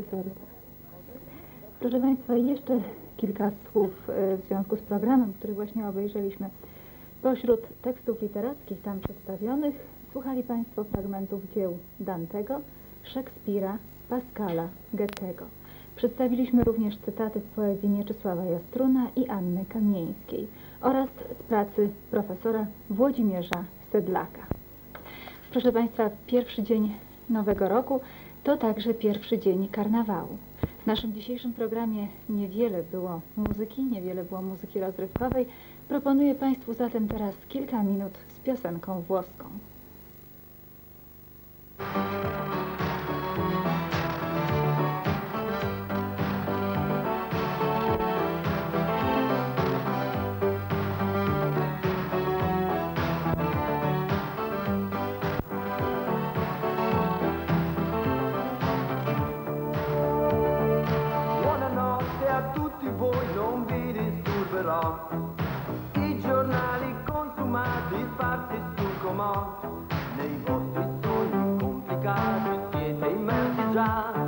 serca. Proszę Państwa, jeszcze kilka słów e, w związku z programem, który właśnie obejrzeliśmy. Pośród tekstów literackich tam przedstawionych słuchali Państwo fragmentów dzieł Dantego, Szekspira, Pascala, Goethego. Przedstawiliśmy również cytaty z poezji Mieczysława Jastruna i Anny Kamieńskiej oraz z pracy profesora Włodzimierza Sedlaka. Proszę Państwa, pierwszy dzień Nowego Roku to także pierwszy dzień karnawału. W naszym dzisiejszym programie niewiele było muzyki, niewiele było muzyki rozrywkowej. Proponuję Państwu zatem teraz kilka minut z piosenką włoską. Disturberò. I giornali consumati, sparsi sul comò. Nei vostri sogni complicati siete immersi già.